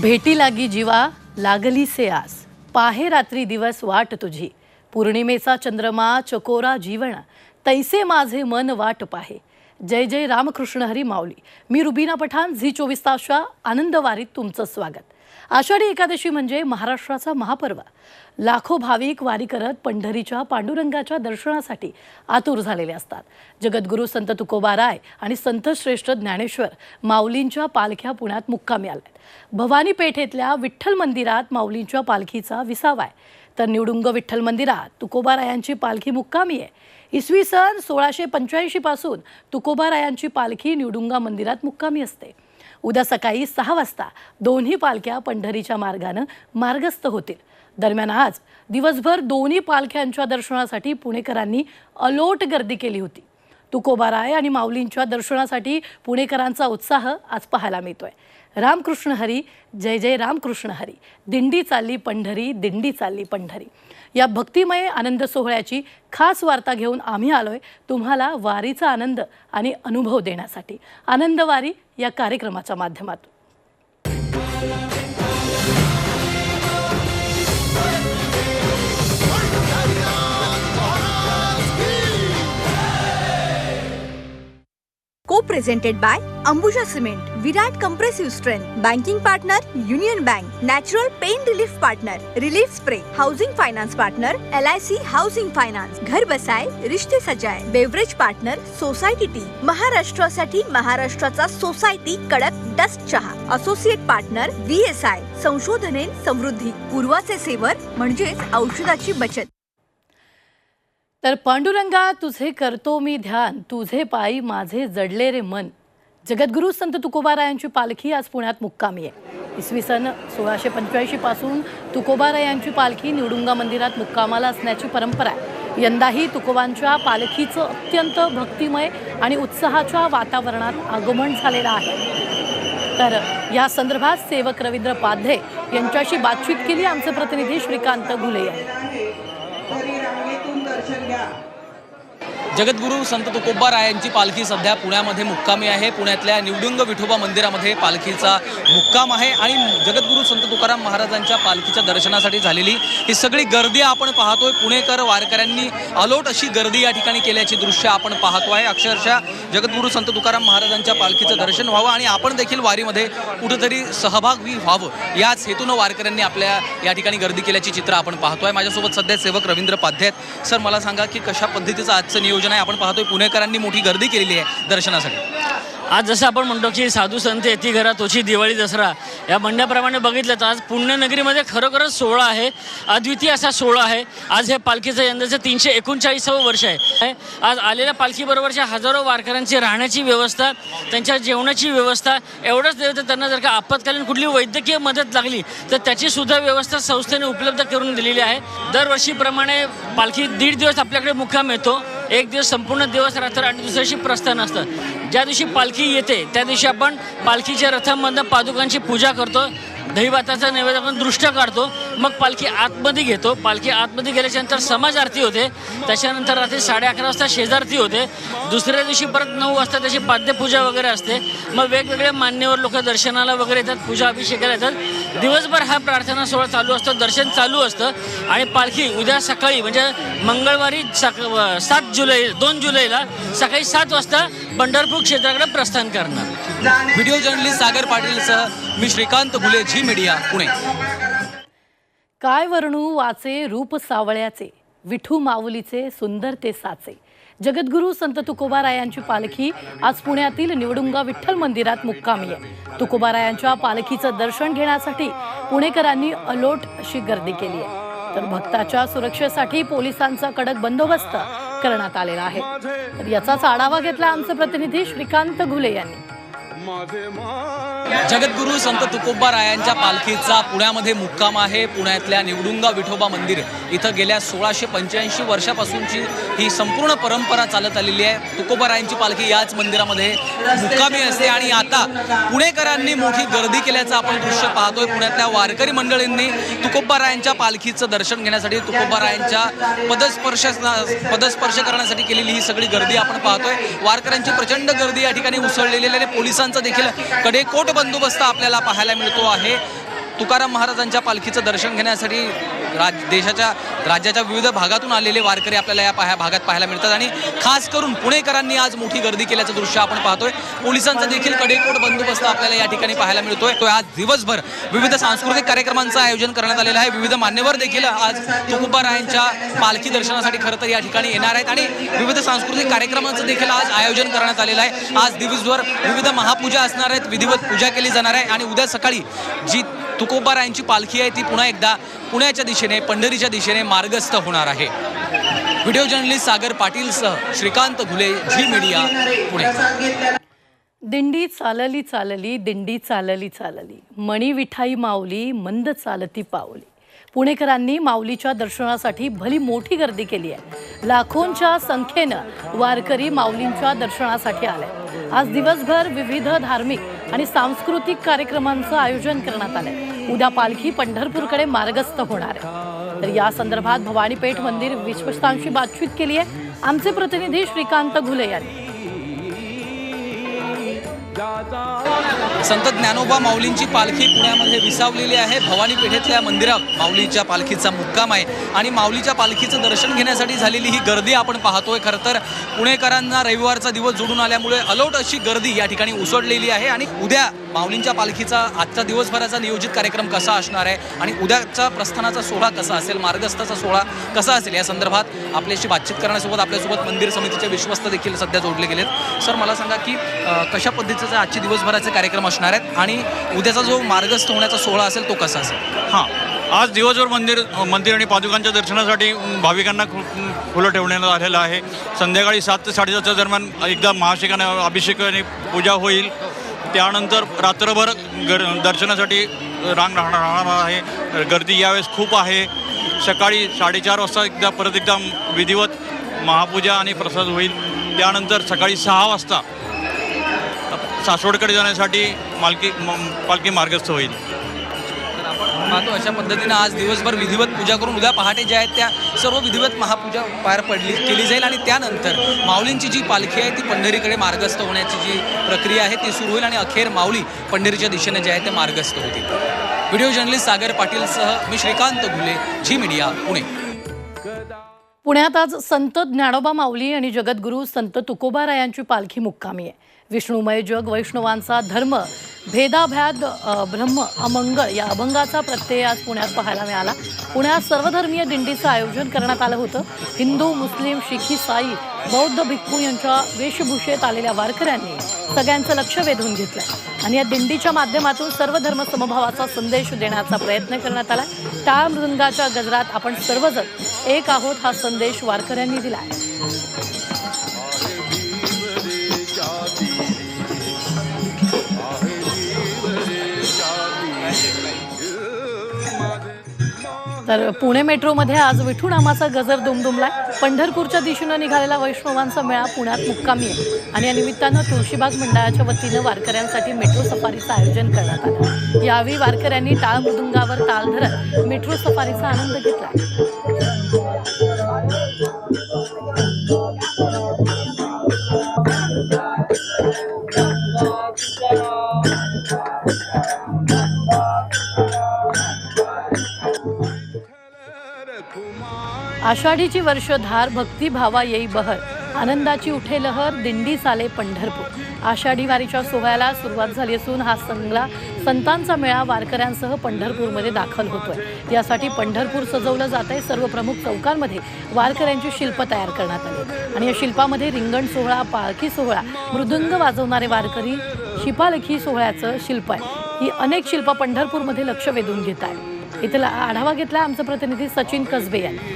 भेटी लागी जीवा लागली से आस. पाहे रात्री दिवस वाट तुझी. पौर्णिमेचा चंद्रमा चकोरा जीवन. तैसे माझे मन वाट पाहे. जय जय रामकृष्ण हरी माऊली. मी रुबीना पठाण झी चोवीस तासच्या आनंदवारीत तुमचं स्वागत. आषाढी एकादशी म्हणजे महाराष्ट्राचा महापर्व. लाखो भाविक वारी करत पंढरीच्या पांडुरंगाच्या दर्शनासाठी आतुर झालेले असतात. जगद्गुरू संत तुकोबाराय आणि संत श्रेष्ठ ज्ञानेश्वर माऊलींच्या पालख्या पुण्यात मुक्कामी आल्यात भवानी पेठेतल्या विठ्ठल मंदिरात माऊलींच्या पालखीचा विसावा आहे. तर निवडुंग विठ्ठल मंदिरात तुकोबारायांची पालखी मुक्कामी आहे. इसवी सन सोळाशे पंच्याऐंशीपासून तुकोबारायांची पालखी निवडुंगा मंदिरात मुक्कामी असते. उद्या सकाळी सहा वाजता दोन्ही पालख्या पंढरीच्या मार्गानं मार्गस्थ होतील. दरम्यान आज दिवसभर दोन्ही पालख्यांच्या दर्शनासाठी पुणेकरांनी अलोट गर्दी केली होती. तुकोबाराय आणि माऊलींच्या दर्शनासाठी पुणेकरांचा उत्साह आज पाहायला मिळतोय. रामकृष्ण हरी जय जय रामकृष्ण हरी. दिंडी चालली पंढरी दिंडी चालली पंढरी. या भक्तिमय आनंद सोहळ्याची खास वार्ता घेऊन आम्ही आलो आहे तुम्हाला वारीचा आनंद आणि अनुभव देण्यासाठी. आनंदवारी या कार्यक्रमाच्या माध्यमातून. Presented by Ambuja cement Virat compressive strength banking partner Union Bank natural pain relief partner relief spray housing finance partner L I C housing finance घर बसाय रिश्ते सजाय बेवरेज पार्टनर सोसायटी टी महाराष्ट्रासाठी महाराष्ट्राचा सोसायटी कडक डस्ट चहा associate partner V S I संशोधने समृद्धी पूर्वाचे सेवन म्हणजेच औषधाची बचत. तर पांडुरंगा तुझे करतो मी ध्यान तुझे पायी माझे जडले रे मन. जगद्गुरू संत तुकोबारायांची पालखी आज पुण्यात मुक्कामी आहे. इसवी सन सोळाशे पंच्याऐंशी पासून तुकोबारायांची पालखी निवडुंगा मंदिरात मुक्कामाला असण्याची परंपरा आहे. यंदाही तुकोबांच्या पालखीचं अत्यंत भक्तिमय आणि उत्साहाच्या वातावरणात आगमन झालेलं आहे. तर या संदर्भात सेवक रवींद्र पाध्ये यांच्याशी बातचीत केली आमचे प्रतिनिधी श्रीकांत घुले यांनी. जगद्गुरू संत तुकोबा रायांची पालखी सध्या पुण्यामध्ये मुक्कामी आहे. पुण्यातल्या निवडुंग विठोबा मंदिरामध्ये पालखीचा मुक्काम आहे आणि जगद्गुरू संत तुकाराम महाराजांच्या पालखीच्या दर्शनासाठी झालेली ही सगळी गर्दी आपण पाहतोय. पुणेकर वारकऱ्यांनी अलोट अशी गर्दी या ठिकाणी केल्याची दृश्य आपण पाहतो आहे. अक्षरशः जगद्गुरू संत तुकाराम महाराजांच्या पालखीचं दर्शन व्हावं आणि आपण देखील वारीमध्ये कुठंतरी सहभागी व्हावं. याच हेतूनं वारकऱ्यांनी आपल्या या ठिकाणी गर्दी केल्याची चित्र आपण पाहतोय. माझ्यासोबत सध्या सेवक रवींद्र पाध्ये आहेत सर मला सांगा की कशा पद्धतीचं आजचं नियोजन आहे? आपण पाहतोय पुणेकरांनी मोठी गर्दी केलेली आहे दर्शनासाठी. आज जसं आपण म्हणतो की साधू संत येती घरा तोची दिवाळी दसरा या म्हणण्याप्रमाणे बघितलं तर आज पुण्यनगरीमध्ये खरोखरच सोहळा आहे. अद्वितीय असा सोहळा आहे. आज हे पालखीचं यंदाचं तीनशे एकोणचाळीसावं वर्ष आहे. आज आलेल्या पालखीबरोबरच्या हजारो वारकऱ्यांची राहण्याची व्यवस्था त्यांच्या जेवणाची व्यवस्था एवढंच नव्हे तर त्यांना जर का आपत्कालीन कुठली वैद्यकीय मदत लागली तर त्याची सुद्धा व्यवस्था संस्थेने उपलब्ध करून दिलेली आहे. दरवर्षीप्रमाणे पालखी दीड दिवस आपल्याकडे मुक्काम येतो. एक दिवस संपूर्ण दिवस रात्र आणि दुसऱ्या दिवशी प्रस्थान असतं. ज्या दिवशी पालखी येते त्या दिवशी आपण पालखीच्या रथांमधनं पादुकांची पूजा करतो दहीभाताचा नैवेद्य आपण दृष्ट काढतो मग पालखी आतमध्ये घेतो. पालखी आतमध्ये गेल्याच्यानंतर समाज आरती होते. त्याच्यानंतर रात्री साडे अकरा वाजता शेजारती होते. दुसऱ्या दिवशी परत नऊ वाजता त्याची पाद्यपूजा वगैरे असते. मग वेगवेगळे मान्यवर लोक दर्शनाला वगैरे येतात पूजा अभिषेकाला येतात. दिवसभर हा प्रार्थना सोहळा चालू असतो दर्शन चालू असतं. आणि पालखी उद्या सकाळी म्हणजे मंगळवारी सक सात जुलै दोन जुलैला सकाळी सात वाजता पंढरपूर क्षेत्राकडे प्रस्थान करणार. व्हिडिओ जर्नलिस्ट सागर पाटीलसह मी श्रीकांत घुले झी मीडिया पुणे. काय वर्णू वाचे रूप सावळ्याचे विठू माऊलीचे सुंदर ते साचे. जगद्गुरू संत तुकोबारायांची पालखी आज पुण्यातील निवडुंगा विठ्ठल मंदिरात मुक्कामी आहे. तुकोबारायांच्या पालखीचं दर्शन घेण्यासाठी पुणेकरांनी अलोट अशी गर्दी केली आहे. तर भक्ताच्या सुरक्षेसाठी पोलिसांचा कडक बंदोबस्त करण्यात आलेला आहे. तर याचाच आढावा घेतला आमचे प्रतिनिधी श्रीकांत घुले यांनी. माझे मा जगद्गुरू संत तुकोबा रायांच्या पालखीचा पुण्यामध्ये मुक्काम आहे. पुण्यातल्या निवडुंगा विठोबा मंदिर इथं गेल्या सोळाशे पंच्याऐंशी वर्षापासूनची ही संपूर्ण परंपरा चालत आलेली आहे. तुकोबा रायांची पालखी याच मंदिरामध्ये मुक्कामी असते आणि आता पुणेकरांनी मोठी गर्दी केल्याचं आपण दृश्य पाहतोय. पुण्यातल्या वारकरी मंडळींनी तुकोबा रायांच्या पालखीचं दर्शन घेण्यासाठी तुकोबा रायांच्या पदस्पर्श पदस्पर्श करण्यासाठी केलेली ही सगळी गर्दी आपण पाहतोय. वारकऱ्यांची प्रचंड गर्दी या ठिकाणी उसळलेली आहे आणि पोलिसांचा देखील कडेकोट बंदोबस्त आपल्याला पाहायला मिळतो आहे. तुकाराम महाराजांच्या पालखीचं दर्शन घेण्यासाठी राज देशाच्या राज्याच्या विविध भागातून आलेले वारकरी आपल्याला या पाह्या भागात पाहायला मिळतात. आणि खास करून पुणेकरांनी आज मोठी गर्दी केल्याचं दृश्य आपण पाहतोय. पोलिसांचा देखील कडेकोट बंदोबस्त आपल्याला या ठिकाणी पाहायला मिळतोय. तो आज दिवसभर विविध सांस्कृतिक कार्यक्रमांचं आयोजन करण्यात आलेलं आहे. विविध मान्यवर देखील आज तुकोबारायांच्या पालखी दर्शनासाठी खरं तर या ठिकाणी येणार आहेत. आणि विविध सांस्कृतिक कार्यक्रमांचं देखील आज आयोजन करण्यात आलेलं आहे. आज दिवसभर विविध महापूजा असणार आहेत. विधिवत पूजा केली जाणार आहे. आणि उद्या सकाळी जी तुकोबारायांची पालखी आहे ती पुन्हा एकदा पुण्याच्या दिशेने पंढरीच्या दिशेने मार्गस्थ होणार आहे. व्हिडिओ जर्नलिस्ट सागर पाटीलसह श्रीकांत घुले झी मीडिया पुणे. दिंडी चालली चालली दिंडी चालली चालली. मणी विठाई माऊली मंद चालती पावली पुणेकरांनी माऊलीच्या दर्शनासाठी भली मोठी गर्दी केली आहे. लाखोंच्या संख्येनं वारकरी माऊलींच्या दर्शनासाठी आले. आज दिवसभर विविध धार्मिक आणि सांस्कृतिक कार्यक्रमांचं आयोजन करण्यात आलंय. उद्या पालखी पंढरपूरकडे मार्गस्थ होणार आहे. तर या संदर्भात भवानीपेठ मंदिर विश्वस्तांशी बातचीत केली आहे. आमचे प्रतिनिधी श्रीकांत घुले यांनी. संत ज्ञानोबा माऊलींची पालखी पुण्यामध्ये विसावलेली आहे. भवानी पेठेतल्या मंदिरात माऊलीच्या पालखीचा मुक्काम आहे. आणि माऊलीच्या पालखीचं दर्शन घेण्यासाठी झालेली ही गर्दी आपण पाहतोय. खरं तर पुणेकरांना रविवारचा दिवस जोडून आल्यामुळे अलोट अशी गर्दी या ठिकाणी उसळलेली आहे. आणि उद्या माऊलींच्या पालखीचा आजचा दिवसभराचा नियोजित कार्यक्रम कसा असणार आहे? आणि उद्याचा प्रस्थानाचा सोहळा कसा असेल? मार्गस्थाचा सोहळा कसा असेल? या संदर्भात आपल्याशी बातचीत करण्यासोबत आपल्यासोबत मंदिर समितीचे विश्वस्त देखील सध्या जोडले गेलेत. सर मला सांगा की कशा पद्धतीचं आजचे दिवसभराचे कार्यक्रम असणार आहेत आणि उद्याचा जो मार्गस्थ होण्याचा सोहळा असेल तो कसा असेल? हां. आज दिवसभर मंदिर मंदिर आणि पादुकांच्या दर्शनासाठी भाविकांना खु- खुलं ठेवण्यात आलेलं आहे. संध्याकाळी सात ते साडेसातच्या दरम्यान एकदा महाशिकाने अभिषेक आणि पूजा होईल. त्यानंतर रात्रभर गर दर्शनासाठी रांग राहणार राहणार आहे. गर्दी यावेळेस खूप आहे. सकाळी साडेचार वाजता एकदा परत एकदा विधिवत महापूजा आणि प्रसाद होईल. त्यानंतर सकाळी सहा वाजता सासवडकडे जाण्यासाठी मालकी पालखी मार्गस्थ होईल. तर आपण पाहतो अशा पद्धतीनं आज दिवसभर विधिवत पूजा करून उद्या पहाटे ज्या आहेत त्या सर्व विधिवत महापूजा पार पडली केली जाईल आणि त्यानंतर माऊलींची जी पालखी आहे ती पंढरीकडे मार्गस्थ होण्याची जी प्रक्रिया आहे ती सुरू होईल आणि अखेर माऊली पंढरीच्या दिशेने जे आहे ते मार्गस्थ होतील. व्हिडिओ जर्नलिस्ट सागर पाटीलसह मी श्रीकांत घुले झी मीडिया पुणे. पुण्यात आज संत ज्ञानोबा माऊली आणि जगद्गुरू संत तुकोबा रायांची पालखी मुक्कामी आहे. विष्णुमय जग वैष्णवांचा धर्म भेदाभ्याद ब्रह्म अमंगळ या अभंगाचा प्रत्यय आज पुण्यात पाहायला मिळाला. पुण्यात सर्वधर्मीय दिंडीचं आयोजन करण्यात आलं होतं. हिंदू मुस्लिम शिख साई बौद्ध भिक्खू यांच्या वेशभूषेत आलेल्या वारकऱ्यांनी सगळ्यांचं लक्ष वेधून घेतलं. आणि या दिंडीच्या माध्यमातून सर्व धर्म समभावाचा संदेश देण्याचा प्रयत्न करण्यात आला. टाळ मृदंगाच्या गजरात आपण सर्वजण एक आहोत हा संदेश वारकऱ्यांनी दिला आहे तर पुणे मेट्रोमध्ये आज विठूनामाचा गजर दुमदुमलाय. पंढरपूरच्या दिशेनं निघालेला वैष्णवांचा मेळा पुण्यात मुक्कामी आहे. आणि या निमित्तानं तुळशीबाग मंडळाच्या वतीनं वारकऱ्यांसाठी मेट्रो सफारीचं आयोजन करण्यात आलं. यावेळी वारकऱ्यांनी टाळ मृदुंगावर ताल धरत मेट्रो सफारीचा आनंद घेतला. आषाढीची वर्षधार भक्तिभावा येई बहर. आनंदाची उठे लहर दिंडी साले पंढरपूर. आषाढी वारीच्या सोहळ्याला सुरुवात झाली असून हा संगला संतांचा मेळा वारकऱ्यांसह पंढरपूरमध्ये दाखल होतोय. यासाठी पंढरपूर सजवलं जात आहे सर्व प्रमुख चौकांमध्ये. वारकऱ्यांची शिल्प तयार करण्यात आली. आणि या शिल्पामध्ये रिंगण सोहळा पालखी सोहळा मृदुंग वाजवणारे वारकरी शिपालखी सोहळ्याचं शिल्प आहे. ही अनेक शिल्प पंढरपूरमध्ये लक्ष वेधून घेत आहे इथला आढावा घेतला आमचे प्रतिनिधी सचिन कसबे यांनी.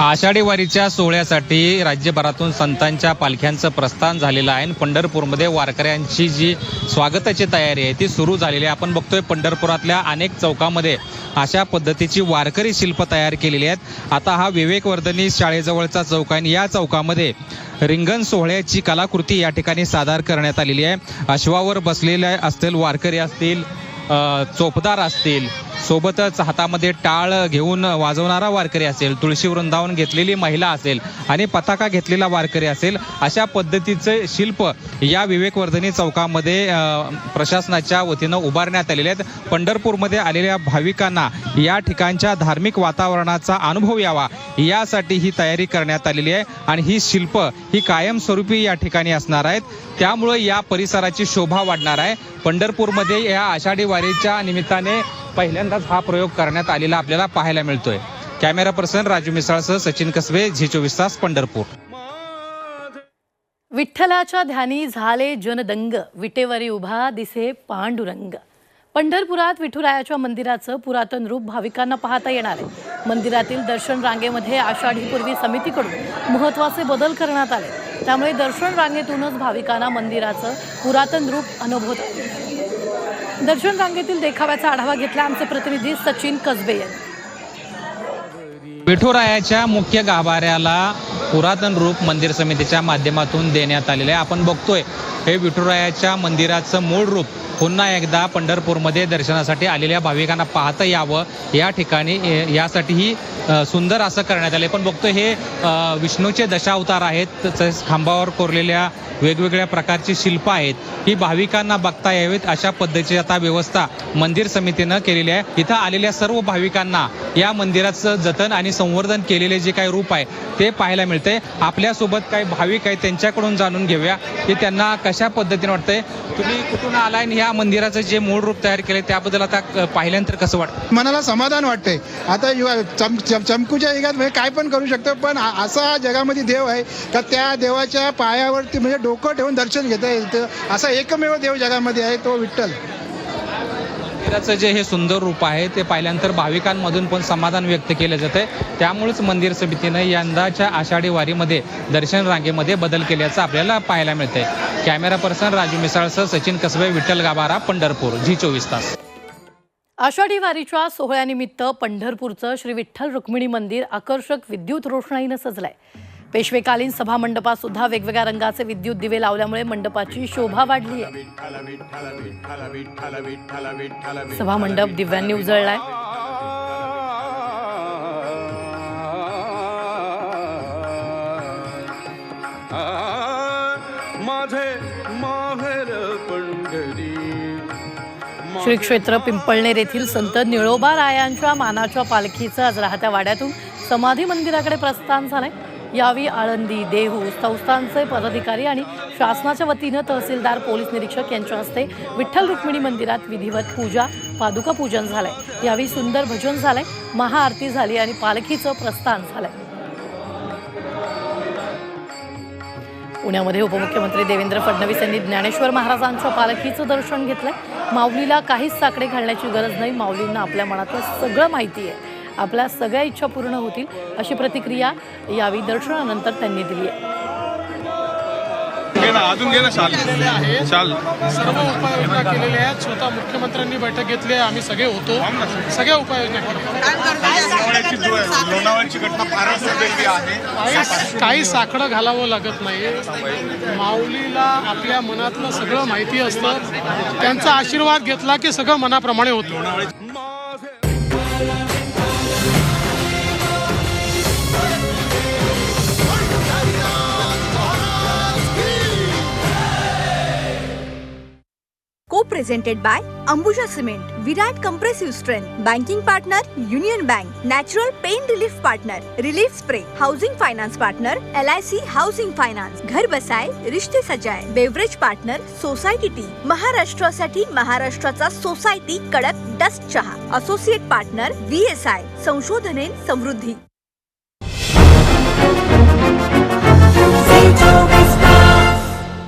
आषाढी वारीच्या सोहळ्यासाठी राज्यभरातून संतांच्या पालख्यांचं प्रस्थान झालेलं आहे. आणि पंढरपूरमध्ये वारकऱ्यांची जी स्वागताची तयारी आहे ती सुरू झालेली आहे. आपण बघतोय पंढरपुरातल्या अनेक चौकामध्ये अशा पद्धतीची वारकरी शिल्प तयार केलेली आहेत. आता हा विवेकवर्धनी शाळेजवळचा चौक आहे. आणि या चौकामध्ये रिंगण सोहळ्याची कलाकृती या ठिकाणी सादर करण्यात आलेली आहे. अश्वावर बसलेले असतील वारकरी असतील चोपदार असतील सोबतच हातामध्ये टाळ घेऊन वाजवणारा वारकरी असेल तुळशी वृंदावन घेतलेली महिला असेल आणि पताका घेतलेला वारकरी असेल अशा पद्धतीचे शिल्प या विवेकवर्धनी चौकामध्ये प्रशासनाच्या वतीनं उभारण्यात आलेले आहेत. पंढरपूरमध्ये आलेल्या भाविकांना या ठिकाणच्या धार्मिक वातावरणाचा अनुभव यावा यासाठी ही तयारी करण्यात आलेली आहे आणि ही शिल्प ही कायमस्वरूपी या ठिकाणी असणार आहेत. त्यामुळे या परिसराची शोभा वाढणार आहे. पंढरपूरमध्ये या आषाढी वारीच्या निमित्ताने पहिल्यांदाच हा प्रयोग करण्यात आलेला आपल्याला पाहायला मिळतोय. कॅमेरा पर्सन राजू मिसाळसह सचिन कसबे झी चोवीस तास पंढरपूर. विठ्ठलाच्या ध्यानी झाले जनदंग विटेवरी उभा दिसे पांडुरंग. पंढरपुरात विठुरायाच्या मंदिराचं पुरातन रूप भाविकांना पाहता येणार आहे. मंदिरातील दर्शन रांगेमध्ये आषाढीपूर्वी समितीकडून महत्त्वाचे बदल करण्यात आले. त्यामुळे दर्शन रांगेतूनच भाविकांना मंदिराचं पुरातन रूप अनुभवत आले दर्शन रांगेतील देखाव्याचा आढावा घेतला आमचे प्रतिनिधी सचिन कसबे यांनी. विठुरायाच्या मुख्य गाभाऱ्याला पुरातन रूप मंदिर समितीच्या माध्यमातून देण्यात आलेले आहे. आपण बघतोय हे विठुरायाच्या मंदिराचं मूळ रूप पुन्हा एकदा पंढरपूरमध्ये दर्शनासाठी आलेल्या भाविकांना पाहता यावं. या ठिकाणी यासाठीही सुंदर असं करण्यात आले पण बघतोय हे विष्णूचे दशावतार आहेत. तसेच खांबावर कोरलेल्या वेगवेगळ्या प्रकारची शिल्पं आहेत. ही भाविकांना बघता यावीत अशा पद्धतीची आता व्यवस्था मंदिर समितीनं केलेली आहे. इथं आलेल्या सर्व भाविकांना या मंदिराचं जतन आणि संवर्धन केलेले जे काही रूप आहे ते पाहायला मिळते आपल्यासोबत काही भाविक आहेत त्यांच्याकडून जाणून घेऊया की त्यांना कशा पद्धतीने वाटतंय. तुम्ही कुठून आलाय आणि ह्या मंदिराचं जे मूळ रूप तयार केले त्याबद्दल आता पाहिल्यानंतर कसं वाटतं? मनाला समाधान वाटतंय. आता युवा- चम चम- चमकूच्या युगात म्हणजे काय पण करू शकतो पण असा जगामध्ये देव आहे का त्या देवाच्या पायावरती म्हणजे डोकं ठेवून दर्शन घेता येतं असा एकमेव देव जगामध्ये आहे तो विठ्ठल. मंदिराचं जे हे सुंदर रूप आहे ते पाहिल्यानंतर भाविकांमधून पण समाधान व्यक्त केलं जातंय. त्यामुळेच मंदिर समितीनं यंदाच्या आषाढी वारीमध्ये दर्शन रांगेमध्ये बदल केल्याचं आपल्याला पाहायला मिळतंय. कॅमेरा पर्सन राजू मिसाळसह सचिन कसबे विठ्ठल गाभारा पंढरपूर. झी चोवीस तास. आषाढी वारीच्या सोहळ्यानिमित्त पंढरपूरचं श्री विठ्ठल रुक्मिणी मंदिर आकर्षक विद्युत रोषणाईनं सजलंय. पेशवेकालीन सभा मंडपात सुद्धा वेगवेगळ्या रंगाचे विद्युत दिवे लावल्यामुळे मंडपाची शोभा वाढली आहे. सभा मंडप दिव्यांनी उजळलाय. श्री क्षेत्र पिंपळनेर येथील संत निळोबा रायांच्या मानाच्या पालखीचं आज राहत्या वाड्यातून समाधी मंदिराकडे प्रस्थान झालंय. यावेळी आळंदी देहू संस्थांचे पदाधिकारी आणि शासनाच्या वतीनं तहसीलदार पोलीस निरीक्षक यांच्या हस्ते विठ्ठल रुक्मिणी मंदिरात विधिवत पूजा पादुका पूजन झालंय. यावेळी सुंदर भजन झालंय महाआरती झाली आणि पालखीचं प्रस्थान झालंय. पुण्यामध्ये उपमुख्यमंत्री देवेंद्र फडणवीस यांनी ज्ञानेश्वर महाराजांच्या पालखीचं दर्शन घेतलंय. माऊलीला काहीच साकडे घालण्याची गरज नाही. माऊलींना आपल्या मनातलं सगळं माहिती आहे. आपल्या सगळ्या इच्छा पूर्ण होतील अशी प्रतिक्रिया यावेळी दर्शनानंतर त्यांनी दिली आहे. अजून गेलं चाल चाल सर्व उपाययोजना केलेल्या आहेत. स्वतः मुख्यमंत्र्यांनी बैठक घेतली आहे. आम्ही सगळे होतो. सगळ्या उपाययोजना केल्या लोणावळ्याची घटना फारच वेगळी आहे. काही काही साकडं घालावं लागत नाही. माऊलीला आपल्या मनातलं सगळं माहिती असतं. त्यांचा आशीर्वाद घेतला की सगळं मनाप्रमाणे होतं. Presented by Ambuja cement Virat compressive strength banking partner Union Bank natural pain relief partner relief spray housing finance partner L I C housing finance घर बसाय रिश्ते सजाय बेवरेज पार्टनर सोसायटी टी महाराष्ट्रासाठी महाराष्ट्राचा सोसायटी कडक डस्ट चहा associate partner V S I संशोधने समृद्धी